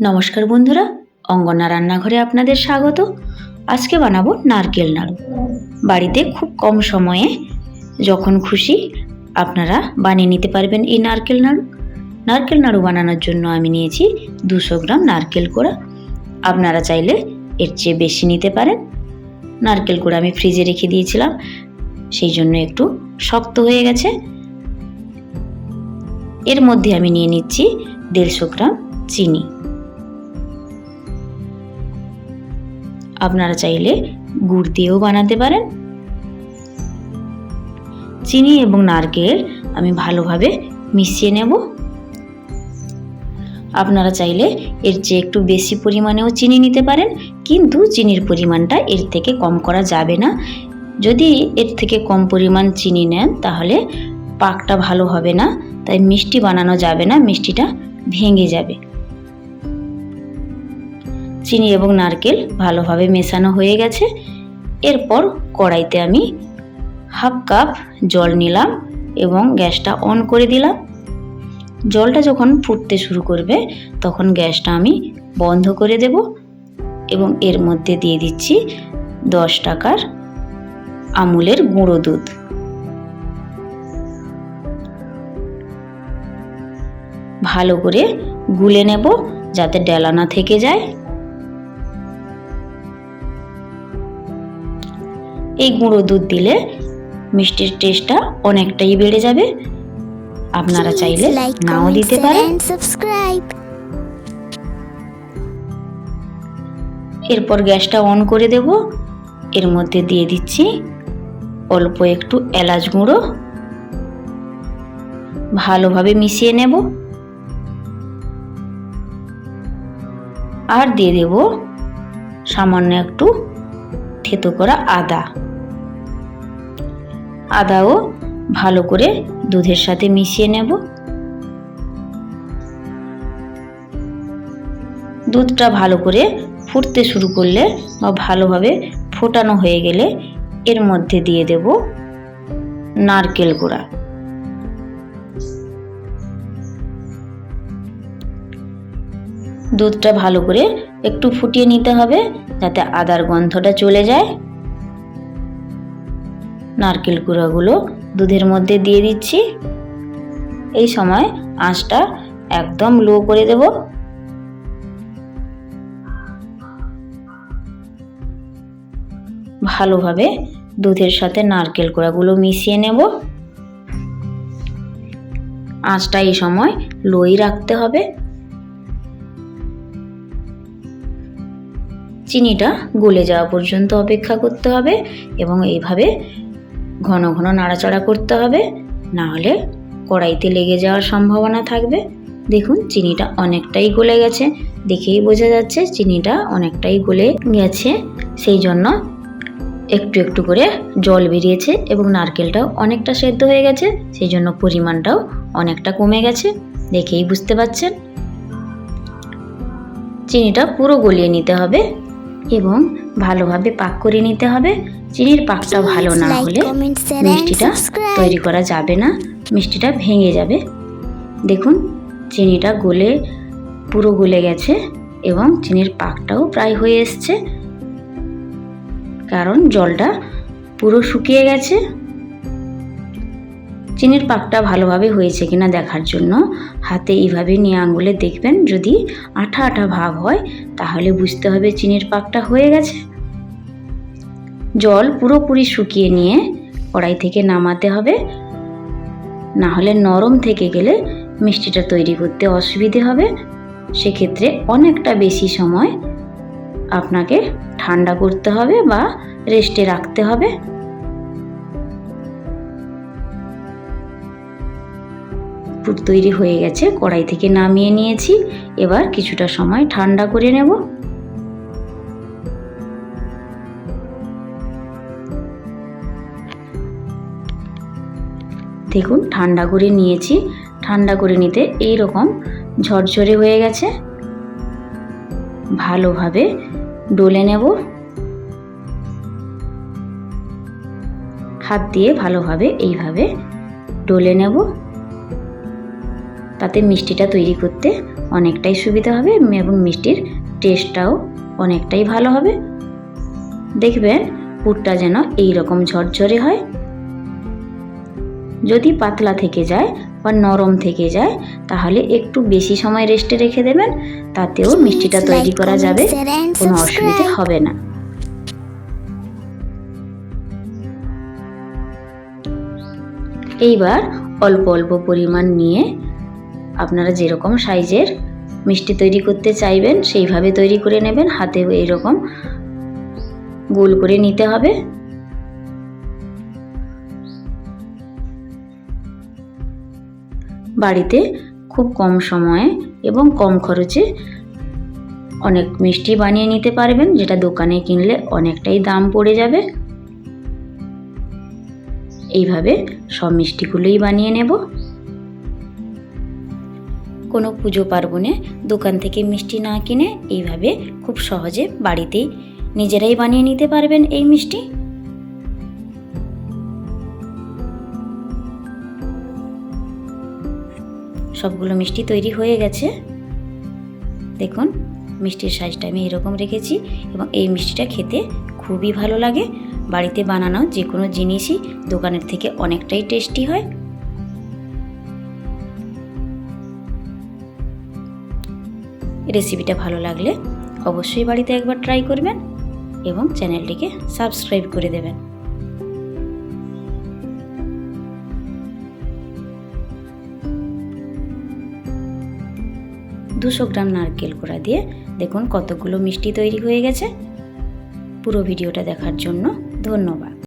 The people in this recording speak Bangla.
নমস্কার বন্ধুরা, অঙ্গনা রান্নাঘরে আপনাদের স্বাগত। আজকে বানাবো নারকেল নাড়ু। বাড়িতে খুব কম সময়ে যখন খুশি আপনারা বানিয়ে নিতে পারবেন এই নারকেল নাড়ু। নারকেল নাড়ু বানানোর জন্য আমি নিয়েছি দুশো গ্রাম নারকেল কোড়া। আপনারা চাইলে এর চেয়ে বেশি নিতে পারেন। নারকেল কোড়া আমি ফ্রিজে রেখে দিয়েছিলাম, সেই জন্য একটু শক্ত হয়ে গেছে। এর মধ্যে আমি নিয়ে নিচ্ছি দেড়শো গ্রাম চিনি। আপনারা চাইলে গুড় দিয়েও বানাতে পারেন। চিনি এবং নারকেল আমি ভালোভাবে মিশিয়ে নেব। আপনারা চাইলে এর চেয়ে একটু বেশি পরিমাণেও চিনি নিতে পারেন, কিন্তু চিনির পরিমাণটা এর থেকে কম করা যাবে না। যদি এর থেকে কম পরিমাণ চিনি নেন, তাহলে পাকটা ভালো হবে না, তাই মিষ্টি বানানো যাবে না, মিষ্টিটা ভেঙে যাবে। চিনি এবং নারকেল ভালোভাবে মেশানো হয়ে গেছে। এরপর কড়াইতে আমি হাফ কাপ জল নিলাম এবং গ্যাসটা অন করে দিলাম। জলটা যখন ফুটতে শুরু করবে, তখন গ্যাসটা আমি বন্ধ করে দেব এবং এর মধ্যে দিয়ে দিচ্ছি দশ টাকার আমুলের গুঁড়ো দুধ। ভালো করে গুলে নেব যাতে ডেলা না থেকে যায়। এই গুঁড়ো দুধ দিলে মিষ্টির টেস্টটা অনেকটাই বেড়ে যাবে। আপনারা চাইলে নাও দিতে পারেন। এরপর গ্যাসটা অন করে দেব। এর মধ্যে দিয়ে দিচ্ছি অল্প একটু এলাচ গুঁড়ো। ভালোভাবে মিশিয়ে নেব। আর দিয়ে দেব সামান্য একটু থেতো করা আদা। আদাও ভালো করে দুধের সাথে মিশিয়ে নেব। দুধটা ভালো করে ফুটতে শুরু করলে বা ভালোভাবে ফোটানো হয়ে গেলে এর মধ্যে দিয়ে দেব নারকেল গুঁড়া। দুধটা ভালো করে একটু ফুটিয়ে নিতে হবে যাতে আদার গন্ধটা চলে যায়। নারকেল কুড়াগুলো দুধের মধ্যে দিয়ে দিচ্ছি। এই সময় আঁচটা একদম লো করে দেব। ভালোভাবে দুধের সাথে নারকেল কোড়াগুলো মিশিয়ে নেব। আঁচটা এই সময় লোই রাখতে হবে। চিনিটা গলে যাওয়া পর্যন্ত অপেক্ষা করতে হবে এবং এইভাবে ঘন ঘন নাড়াচাড়া করতে হবে, না হলে কড়াইতে লেগে যাওয়ার সম্ভাবনা থাকবে। দেখুন, চিনিটা অনেকটাই গলে গেছে। দেখেই বোঝা যাচ্ছে চিনিটা অনেকটাই গলে গেছে। সেই জন্য একটু একটু করে জল বেরিয়েছে এবং নারকেলটাও অনেকটা সেদ্ধ হয়ে গেছে। সেই জন্য পরিমাণটাও অনেকটা কমে গেছে। দেখেই বুঝতে পাচ্ছেন? চিনিটা পুরো গলিয়ে নিতে হবে এবং ভালোভাবে পাক করে নিতে হবে। চিনির পাকটা ভালো না হলে মিষ্টিটা তৈরি করা যাবে না। মিষ্টিটা ভেঙে যাবে। দেখুন চিনিটা গলে পুরো গলে গেছে এবং চিনির পাকটাও প্রায় হয়ে এসছে। কারণ জলটা পুরো শুকিয়ে গেছে। চিনির পাকটা ভালোভাবে হয়েছে কিনা দেখার জন্য হাতে এইভাবে নিয়ে আঙুলে দেখবেন। যদি আঠা আঠা ভাব হয় তাহলে বুঝতে হবে চিনির পাকটা হয়ে গেছে। জল পুরোপুরি শুকিয়ে নিয়ে কড়াই থেকে নামাতে হবে। না হলে নরম থেকে গেলে মিষ্টিটা তৈরি করতে অসুবিধে হবে। সেক্ষেত্রে অনেকটা বেশি সময় আপনাকে ঠান্ডা করতে হবে বা রেস্টে রাখতে হবে। পুর তৈরি হয়ে গেছে, কড়াই থেকে নামিয়ে নিয়েছি। এবার কিছুটা সময় ঠান্ডা করে নেব। দেখুন, ঠান্ডা করে নিয়েছি। ঠান্ডা করে নিতে এই রকম ঝরঝরে হয়ে গেছে। ভালোভাবে ডলে নেব। হাত দিয়ে ভালোভাবে এইভাবে ডলে নেব। তাতে মিষ্টিটা তৈরি করতে অনেকটাই সুবিধা হবে এবং মিষ্টির টেস্টটাও অনেকটাই ভালো হবে। দেখবেন পুরটা যেন এই রকম ঝরঝরে হয়। যদি পাতলা থেকে যায় বা নরম থেকে যায় তাহলে একটু বেশি সময় রেস্টে রেখে দেবেন তাতেও মিষ্টিটা তৈরি করা যাবে কোনো অসুবিধে হবে না। এইবার অল্প অল্প পরিমাণ নিয়ে আপনারা যেরকম সাইজের মিষ্টি তৈরি করতে চাইবেন সেইভাবে তৈরি করে নেবেন হাতে এইরকম গোল করে নিতে হবে। বাড়িতে খুব কম সময়ে এবং কম খরচে অনেক মিষ্টি বানিয়ে নিতে পারবেন, যেটা দোকানে কিনলে অনেকটাই দাম পড়ে যাবে। এইভাবে সব মিষ্টিগুলোই বানিয়ে নেব। কোনো পুজো পার্বণে দোকান থেকে মিষ্টি না কিনে এইভাবে খুব সহজে বাড়িতেই নিজেরাই বানিয়ে নিতে পারবেন এই মিষ্টি। সবগুলো মিষ্টি তৈরি হয়ে গেছে। দেখুন, মিষ্টির সাইজটা আমি এরকম রেখেছি এবং এই মিষ্টিটা খেতে খুবই ভালো লাগে। বাড়িতে বানানো যে কোনো জিনিসই দোকানের থেকে অনেকটাই টেস্টি হয়। রেসিপিটা ভালো লাগলে অবশ্যই বাড়িতে একবার ট্রাই করবেন এবং চ্যানেলটিকে সাবস্ক্রাইব করে দেবেন। দুশো গ্রাম নারকেল কোড়া দিয়ে দেখুন কতগুলো মিষ্টি তৈরি হয়ে গেছে। পুরো ভিডিওটা দেখার জন্য ধন্যবাদ।